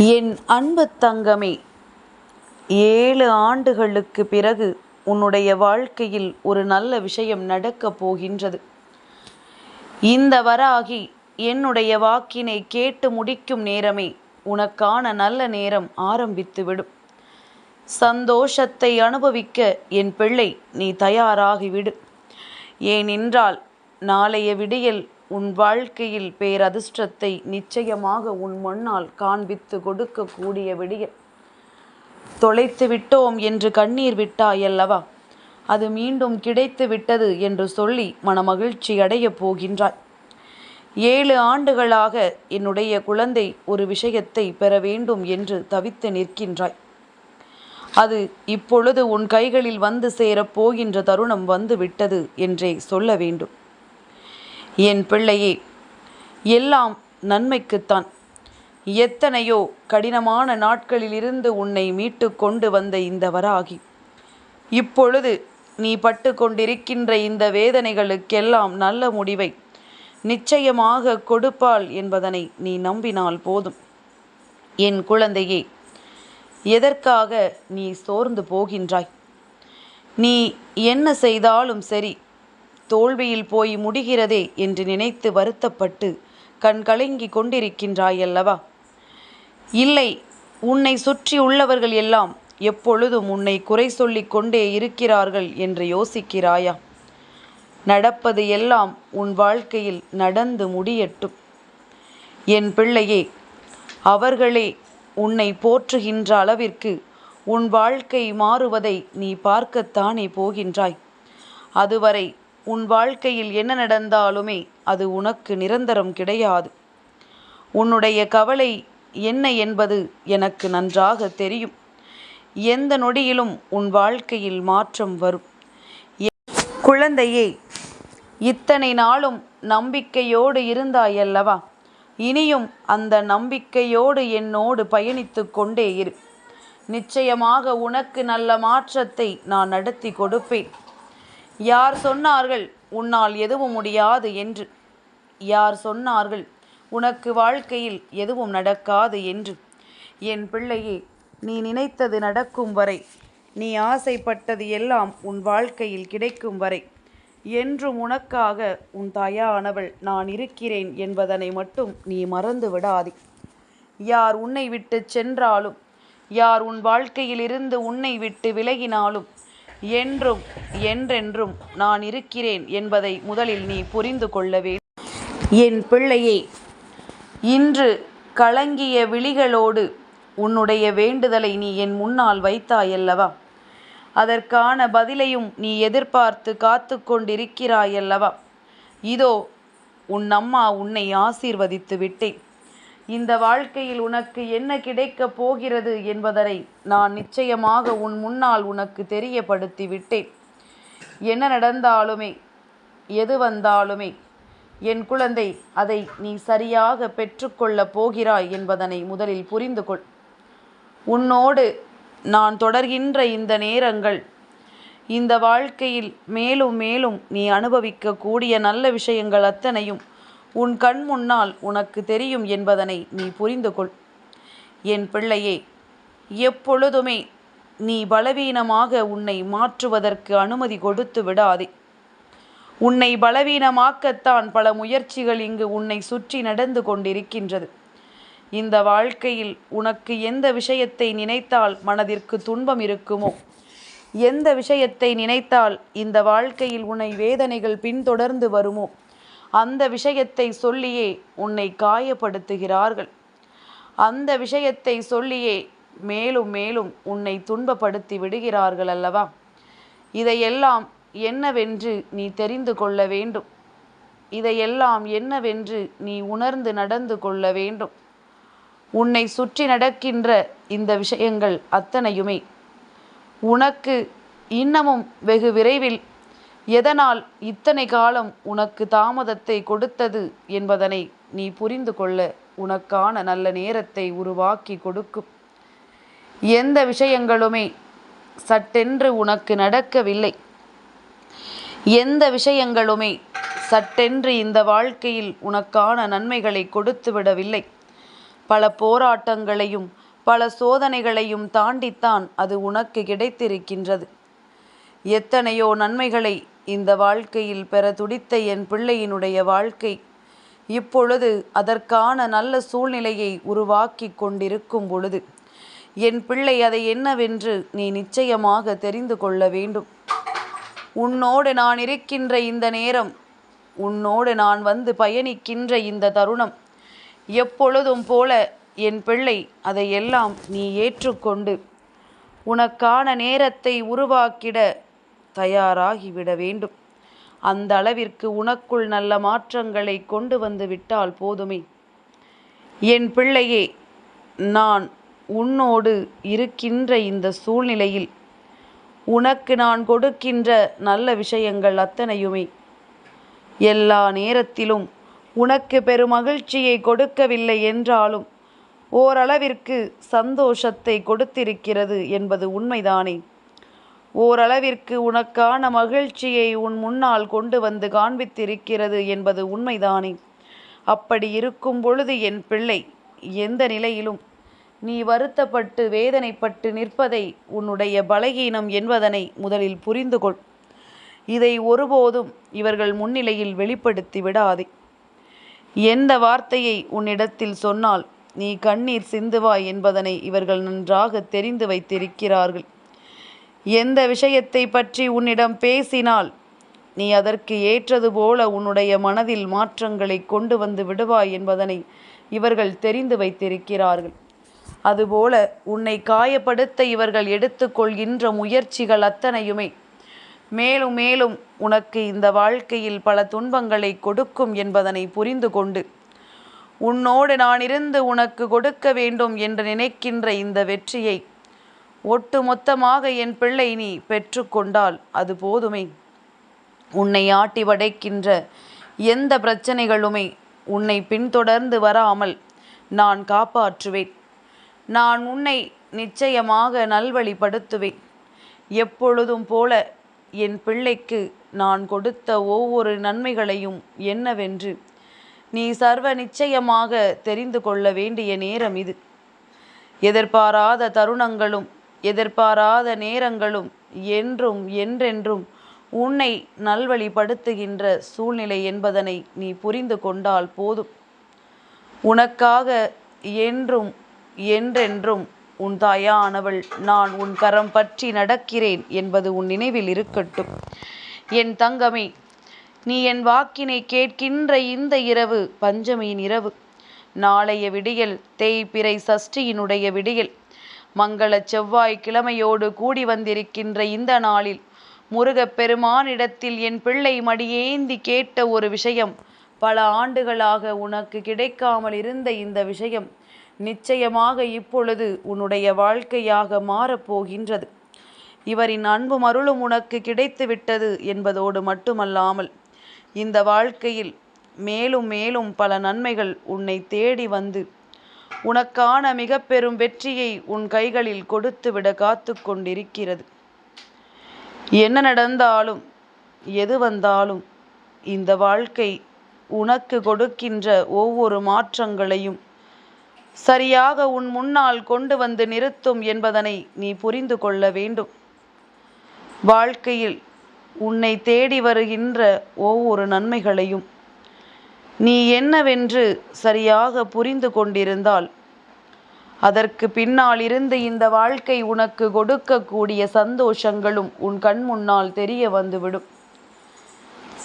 என் அன்பு தங்கமே ஏழு ஆண்டுகளுக்கு பிறகு உன்னுடைய வாழ்க்கையில் ஒரு நல்ல விஷயம் நடக்கப் போகின்றது. இந்த வராகி என்னுடைய வாக்கினை கேட்டு முடிக்கும் நேரமே உனக்கான நல்ல நேரம் ஆரம்பித்துவிடும். சந்தோஷத்தை அனுபவிக்க என் பிள்ளை நீ தயாராகிவிடு. ஏனென்றால் நாளைய விடியல் உன் வாழ்க்கையில் பேரதிர்ஷ்டத்தை நிச்சயமாக உன் முன்னால் காண்பித்து கொடுக்கக்கூடிய விடிய தொலைத்து விட்டோம் என்று கண்ணீர் விட்டாயல்லவா? அது மீண்டும் கிடைத்து விட்டது என்று சொல்லி மனமகிழ்ச்சி அடையப் போகின்றாய். ஏழு ஆண்டுகளாக என்னுடைய குழந்தை ஒரு விஷயத்தை பெற வேண்டும் என்று தவித்து நிற்கின்றாய். அது இப்பொழுது உன் கைகளில் வந்து சேரப் போகின்ற தருணம் வந்து விட்டது என்றே சொல்ல வேண்டும். என் பிள்ளையே எல்லாம் நன்மைக்குத்தான். எத்தனையோ கடினமான நாட்களிலிருந்து உன்னை மீட்டு கொண்டு வந்த இந்த வராகி. இப்பொழுது நீ பட்டு கொண்டிருக்கின்ற இந்த வேதனைகளுக்கெல்லாம் நல்ல முடிவை நிச்சயமாக கொடுப்பாள் என்பதனை நீ நம்பினால் போதும். என் குழந்தையே எதற்காக நீ சோர்ந்து போகின்றாய்? நீ என்ன செய்தாலும் சரி தோல்வியில் போய் முடிகிறதே என்று நினைத்து வருத்தப்பட்டு கண் கலங்கி இல்லை உன்னை சுற்றி உள்ளவர்கள் எல்லாம் எப்பொழுதும் உன்னை குறை சொல்லிக் கொண்டே இருக்கிறார்கள் என்று யோசிக்கிறாயா? நடப்பது எல்லாம் உன் வாழ்க்கையில் நடந்து முடியட்டும். என் பிள்ளையே அவர்களே உன்னை போற்றுகின்ற அளவிற்கு உன் வாழ்க்கை மாறுவதை நீ பார்க்கத்தானே போகின்றாய்? அதுவரை உன் வாழ்க்கையில் என்ன நடந்தாலுமே அது உனக்கு நிரந்தரம் கிடையாது. உன்னுடைய கவலை என்ன என்பது எனக்கு நன்றாக தெரியும். எந்த நொடியிலும் உன் வாழ்க்கையில் மாற்றம் வரும். குழந்தையே இத்தனை நாளும் நம்பிக்கையோடு இருந்தாயல்லவா இனியும் அந்த நம்பிக்கையோடு என்னோடு பயணித்து கொண்டே இரு. நிச்சயமாக உனக்கு நல்ல மாற்றத்தை நான் நடத்தி கொடுப்பேன். யார் சொன்னார்கள் உன்னால் எதுவும் முடியாது என்று. யார் சொன்னார்கள் உனக்கு வாழ்க்கையில் எதுவும் நடக்காது என்று. என் பிள்ளையே நீ நினைத்தது நடக்கும் வரை நீ ஆசைப்பட்டது எல்லாம் உன் வாழ்க்கையில் கிடைக்கும் வரை என்றும் உனக்காக உன் தாயானவள் நான் இருக்கிறேன் என்பதனை மட்டும் நீ மறந்து விடாதே. யார் உன்னை விட்டு சென்றாலும் யார் உன் வாழ்க்கையிலிருந்து உன்னை விட்டு விலகினாலும் என்றும் என்றென்றும் நான் இருக்கிறேன் என்பதை முதலில் நீ புரிந்து கொள்ள என் பிள்ளையே இன்று கலங்கிய விழிகளோடு உன்னுடைய வேண்டுதலை நீ என் முன்னால் வைத்தாயல்லவா? அதற்கான பதிலையும் நீ எதிர்பார்த்து காத்து கொண்டிருக்கிறாயல்லவா? இதோ உன் அம்மா உன்னை ஆசீர்வதித்து விட்டேன். இந்த வாழ்க்கையில் உனக்கு என்ன கிடைக்கப் போகிறது என்பதனை நான் நிச்சயமாக உன் முன்னால் உனக்கு தெரியப்படுத்தி விட்டேன் என்ன நடந்தாலுமே எது வந்தாலுமே என் குழந்தை அதை நீ சரியாக பெற்றுக்கொள்ளப் போகிறாய் என்பதனை முதலில் புரிந்து கொள் உன்னோடு நான் தொடர்கின்ற இந்த நேரங்கள் இந்த வாழ்க்கையில் மேலும் மேலும் நீ அனுபவிக்கக்கூடிய நல்ல விஷயங்கள் அத்தனையும் உன் கண் முன்னால் உனக்கு தெரியும் என்பதனை நீ புரிந்து கொள் என் பிள்ளையே எப்பொழுதுமே நீ பலவீனமாக உன்னை மாற்றுவதற்கு அனுமதி கொடுத்து விடாதே. உன்னை பலவீனமாக்கத்தான் பல முயற்சிகள் இங்கு உன்னை சுற்றி நடந்து கொண்டிருக்கின்றது. இந்த வாழ்க்கையில் உனக்கு எந்த விஷயத்தை நினைத்தால் மனதிற்கு துன்பம் இருக்குமோ? எந்த விஷயத்தை நினைத்தால் இந்த வாழ்க்கையில் உன்னை வேதனைகள் பின்தொடர்ந்து வருமோ? அந்த விஷயத்தை சொல்லியே உன்னை காயப்படுத்துகிறார்கள். அந்த விஷயத்தை சொல்லியே மேலும் மேலும் உன்னை துன்பப்படுத்தி விடுகிறார்கள் அல்லவா? இதையெல்லாம் என்னவென்று நீ தெரிந்து கொள்ள வேண்டும். இதையெல்லாம் என்னவென்று நீ உணர்ந்து நடந்து கொள்ள வேண்டும். உன்னை சுற்றி நடக்கின்ற இந்த விஷயங்கள் அத்தனையுமே உனக்கு இன்னமும் வெகு விரைவில் எதனால் இத்தனை காலம் உனக்கு தாமதத்தை கொடுத்தது என்பதனை நீ புரிந்து கொள்ள உனக்கான நல்ல நேரத்தை உருவாக்கி கொடுக்கும். எந்த விஷயங்களுமே சட்டென்று உனக்கு நடக்கவில்லை. எந்த விஷயங்களுமே சட்டென்று இந்த வாழ்க்கையில் உனக்கான நன்மைகளை கொடுத்து விடவில்லை. பல போராட்டங்களையும் பல சோதனைகளையும் தாண்டித்தான் அது உனக்கு கிடைத்திருக்கின்றது. எத்தனையோ நன்மைகளை இந்த வாழ்க்கையில் பெற துடித்த என் பிள்ளையினுடைய வாழ்க்கை இப்பொழுது அதற்கான நல்ல சூழ்நிலையை உருவாக்கி கொண்டிருக்கும் பொழுது என் பிள்ளை அதை என்னவென்று நீ நிச்சயமாக தெரிந்து கொள்ள வேண்டும். உன்னோடு நான் இருக்கின்ற இந்த நேரம் உன்னோடு நான் வந்து பயணிக்கின்ற இந்த தருணம் எப்பொழுதும் போல என் பிள்ளை அதையெல்லாம் நீ ஏற்றுக்கொண்டு உனக்கான நேரத்தை உருவாக்கிட தயாராகிவிட வேண்டும் அந்த அளவிற்கு உனக்குள் நல்ல மாற்றங்களை கொண்டு வந்து விட்டால் போதுமே. என் பிள்ளையே நான் உன்னோடு இருக்கின்ற இந்த சூழ்நிலையில் உனக்கு நான் கொடுக்கின்ற நல்ல விஷயங்கள் அத்தனையுமே. எல்லா நேரத்திலும் உனக்கு பெருமகிழ்ச்சியை கொடுக்கவில்லை என்றாலும் ஓரளவிற்கு சந்தோஷத்தை கொடுத்திருக்கிறது என்பது உண்மைதானே. ஓரளவிற்கு உனக்கான மகிழ்ச்சியை உன் முன்னால் கொண்டு வந்து காண்பித்திருக்கிறது என்பது உண்மைதானே? அப்படி இருக்கும் பொழுது என் பிள்ளை எந்த நிலையிலும் நீ வருத்தப்பட்டு வேதனைப்பட்டு நிற்பதை உன்னுடைய பலகீனம் என்பதனை முதலில் புரிந்து கொள் இதை ஒருபோதும் இவர்கள் முன்னிலையில் வெளிப்படுத்தி விடாதே. எந்த வார்த்தையை உன்னிடத்தில் சொன்னால் நீ கண்ணீர் சிந்துவாய் என்பதனை இவர்கள் நன்றாக தெரிந்து வைத்திருக்கிறார்கள். எந்த விஷயத்தை பற்றி உன்னிடம் பேசினால் நீ அதற்கு ஏற்றது போல உன்னுடைய மனதில் மாற்றங்களை கொண்டு வந்து விடுவாய் என்பதனை இவர்கள் தெரிந்து வைத்திருக்கிறார்கள். அதுபோல உன்னை காயப்படுத்த இவர்கள் எடுத்துக்கொள்கின்ற முயற்சிகள் அத்தனையுமே மேலும் மேலும் உனக்கு இந்த வாழ்க்கையில் பல துன்பங்களை கொடுக்கும் என்பதனை புரிந்து கொண்டு உன்னோடு நான் இருந்து உனக்கு கொடுக்க வேண்டும் என்று நினைக்கின்ற இந்த வெற்றியை ஒட்டு மொத்தமாக என் பிள்ளை நீ பெற்றுக்கொண்டால் அது போதுமே. உன்னை ஆட்டி வடைக்கின்ற எந்த பிரச்சனைகளுமே உன்னை பின்தொடர்ந்து வராமல் நான் காப்பாற்றுவேன். நான் உன்னை நிச்சயமாக நல்வழிப்படுத்துவேன். எப்பொழுதும் போல என் பிள்ளைக்கு நான் கொடுத்த ஒவ்வொரு நன்மைகளையும் என்னவென்று நீ சர்வ நிச்சயமாக தெரிந்து கொள்ள வேண்டிய நேரம் இது. எதிர்பாராத தருணங்களும் எதிர்பாராத நேரங்களும் என்றும் என்றென்றும் உன்னை நல்வழிப்படுத்துகின்ற சூழ்நிலை என்பதனை நீ புரிந்து கொண்டால் போதும். உனக்காக என்றும் என்றென்றும் உன் தாயானவள் நான் உன் கரம் பற்றி நடக்கிறேன் என்பது உன் நினைவில் இருக்கட்டும். என் தங்கமே நீ என் வாக்கினை கேட்கின்ற இந்த இரவு பஞ்சமியின் இரவு நாளைய விடியல் தேய்பிறை சஷ்டியினுடைய விடியல். மங்கள செவ்வாய் கிழமையோடு கூடி வந்திருக்கின்ற இந்த நாளில் முருகப்பெருமானிடத்தில் என் பிள்ளை மடியேந்தி கேட்ட ஒரு விஷயம் பல ஆண்டுகளாக உனக்கு கிடைக்காமல் இருந்த இந்த விஷயம் நிச்சயமாக இப்பொழுது உன்னுடைய வாழ்க்கையாக மாறப்போகின்றது இவரின் அன்பும் அருளும் உனக்கு கிடைத்து விட்டது என்பதோடு மட்டுமல்லாமல் இந்த வாழ்க்கையில் மேலும் மேலும் பல நன்மைகள் உன்னை தேடி வந்து உனக்கான மிக பெரும் வெற்றியை உன் கைகளில் கொடுத்துவிட காத்து கொண்டிருக்கிறது என்ன நடந்தாலும் எது வந்தாலும் இந்த வாழ்க்கை உனக்கு கொடுக்கின்ற ஒவ்வொரு மாற்றங்களையும் சரியாக உன் முன்னால் கொண்டு வந்து நிறுத்தும் என்பதனை நீ புரிந்து கொள்ள வேண்டும். வாழ்க்கையில் உன்னை தேடி வருகின்ற ஒவ்வொரு நன்மைகளையும் நீ என்னவென்று சரியாக புரிந்து கொண்டிருந்தால் அதற்கு பின்னால் இருந்து இந்த வாழ்க்கை உனக்கு கொடுக்கக்கூடிய சந்தோஷங்களும் உன் கண் முன்னால் தெரிய வந்துவிடும்.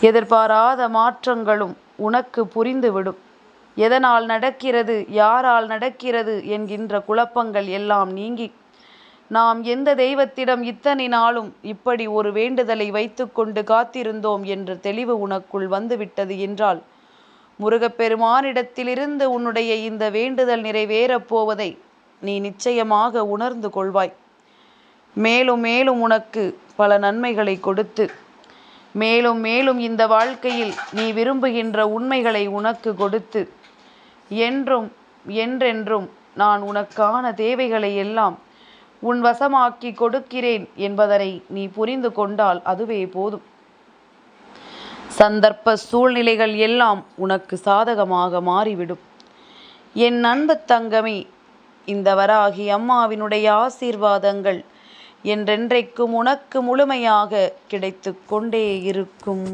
எதிர்பாராத மாற்றங்களும் உனக்கு புரிந்துவிடும். எதனால் நடக்கிறது யாரால் நடக்கிறது என்கின்ற குழப்பங்கள் எல்லாம் நீங்கி நாம் எந்த தெய்வத்திடம் இத்தனை நாளும் இப்படி ஒரு வேண்டுதலை வைத்துக்கொண்டு காத்திருந்தோம் என்ற தெளிவு உனக்குள் வந்துவிட்டது என்றால் முருகப்பெருமானிடத்திலிருந்து உன்னுடைய இந்த வேண்டுதல் நிறைவேறப் போவதை நீ நிச்சயமாக உணர்ந்து கொள்வாய். மேலும் மேலும் உனக்கு பல நன்மைகளை கொடுத்து மேலும் மேலும் இந்த வாழ்க்கையில் நீ விரும்புகின்ற உண்மைகளை உனக்கு கொடுத்து என்றும் என்றென்றும் நான் உனக்கான தேவைகளை எல்லாம் உன் வசமாக்கி கொடுக்கிறேன் என்பதனை நீ புரிந்து கொண்டால் அதுவே போதும். சந்தர்ப்ப சூழ்நிலைகள் எல்லாம் உனக்கு சாதகமாக மாறிவிடும். என் அன்பு தங்கமே இந்த வராகி அம்மாவினுடைய ஆசீர்வாதங்கள் என்றென்றைக்கும் உனக்கு முழுமையாக கிடைத்து கொண்டே இருக்கும்.